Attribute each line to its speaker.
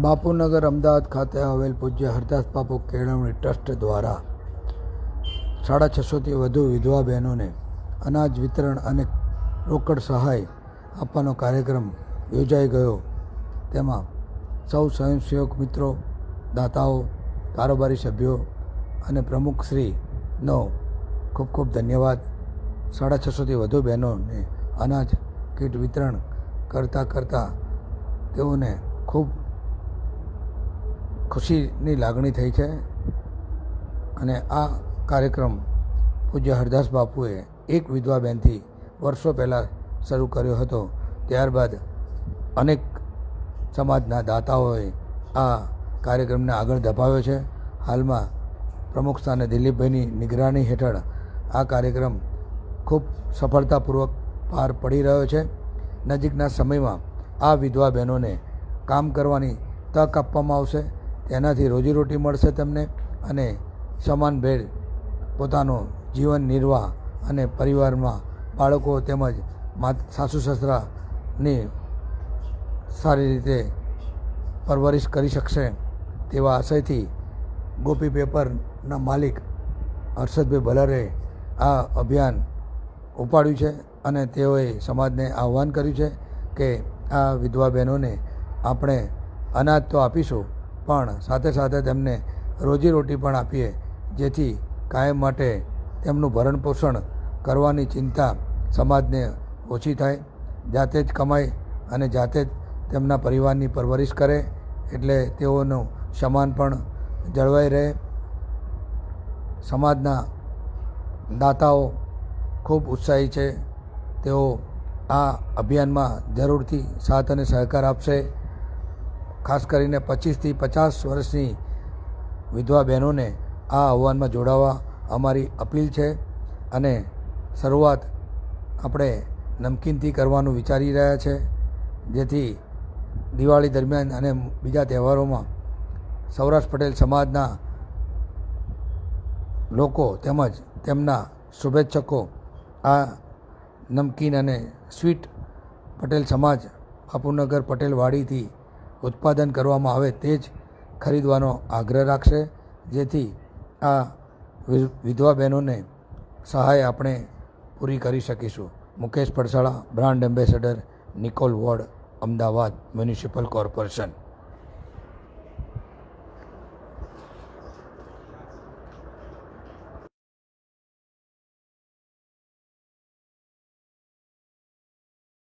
Speaker 1: બાપુનગર અમદાવાદ ખાતે આવેલ પૂજ્ય હરદાસ બાપુ કેળવણી ટ્રસ્ટ દ્વારા સાડા છસોથી વધુ વિધવા બહેનોને અનાજ વિતરણ અને રોકડ સહાય આપવાનો કાર્યક્રમ યોજાઈ ગયો. તેમાં સૌ સ્વયંસેવક મિત્રો, દાતાઓ, કારોબારી સભ્યો અને પ્રમુખશ્રીનો ખૂબ ખૂબ ધન્યવાદ. સાડા છસોથી વધુ બહેનોને અનાજ કીટ વિતરણ કરતાં કરતાં તેઓને ખૂબ ખુશીની લાગણી થઈ છે અને આ કાર્યક્રમ પૂજ્ય હરદાસ બાપુએ એક વિધવા બહેનથી વર્ષો પહેલાં શરૂ કર્યો હતો. ત્યારબાદ અનેક સમાજના દાતાઓએ આ કાર્યક્રમને આગળ ધપાવ્યો છે. હાલમાં પ્રમુખ સ્થાને દિલીપભાઈની નિગરાની હેઠળ આ કાર્યક્રમ ખૂબ સફળતાપૂર્વક પાર પડી રહ્યો છે. નજીકના સમયમાં આ વિધવા બહેનોને કામ કરવાની તક આપવામાં આવશે. તેનાથી રોજીરોટી મળશે તેમને અને સમાનભેર પોતાનો જીવન, નિર્વાહ અને પરિવારમાં બાળકો તેમજ સાસુ સસરાની સારી રીતે પરવરિશ કરી શકશે તેવા આશયથી ગોપી પેપરના માલિક હર્ષદભાઈ ભલરે આ અભિયાન ઉપાડ્યું છે અને તેઓએ સમાજને આહ્વાન કર્યું છે કે આ વિધવા બહેનોને આપણે અનાજ તો આપીશું પણ સાથે સાથે તેમને રોજીરોટી પણ આપીએ, જેથી કાયમ માટે તેમનું ભરણપોષણ કરવાની ચિંતા સમાજને ઓછી થાય. જાતે જ કમાય અને જાતે જ તેમના પરિવારની પરવરિશ કરે એટલે તેઓનું સમાન પણ જળવાઈ રહે. સમાજના દાતાઓ ખૂબ ઉત્સાહી છે. તેઓ આ અભિયાનમાં જરૂરથી સાથ અને સહકાર આપશે. ખાસ કરીને પચીસથી પચાસ વર્ષની વિધવા બહેનોને આ આહવાનમાં જોડાવા અમારી અપીલ છે અને શરૂઆત આપણે નમકીનથી કરવાનું વિચારી રહ્યા છે. જેથી દિવાળી દરમિયાન અને બીજા તહેવારોમાં સૌરાષ્ટ્ર પટેલ સમાજના લોકો તેમજ તેમના શુભેચ્છકો આ નમકીન અને સ્વીટ પટેલ સમાજ, બાપુનગર પટેલવાડીથી ઉત્પાદન કરવામાં આવે તે જ ખરીદવાનો આગ્રહ રાખશે. જેથી આ વિધવા બહેનોને સહાય આપણે પૂરી કરી શકીશું. Mukesh Padsala, brand ambassador Nikol ward, Ahmedabad municipal corporation.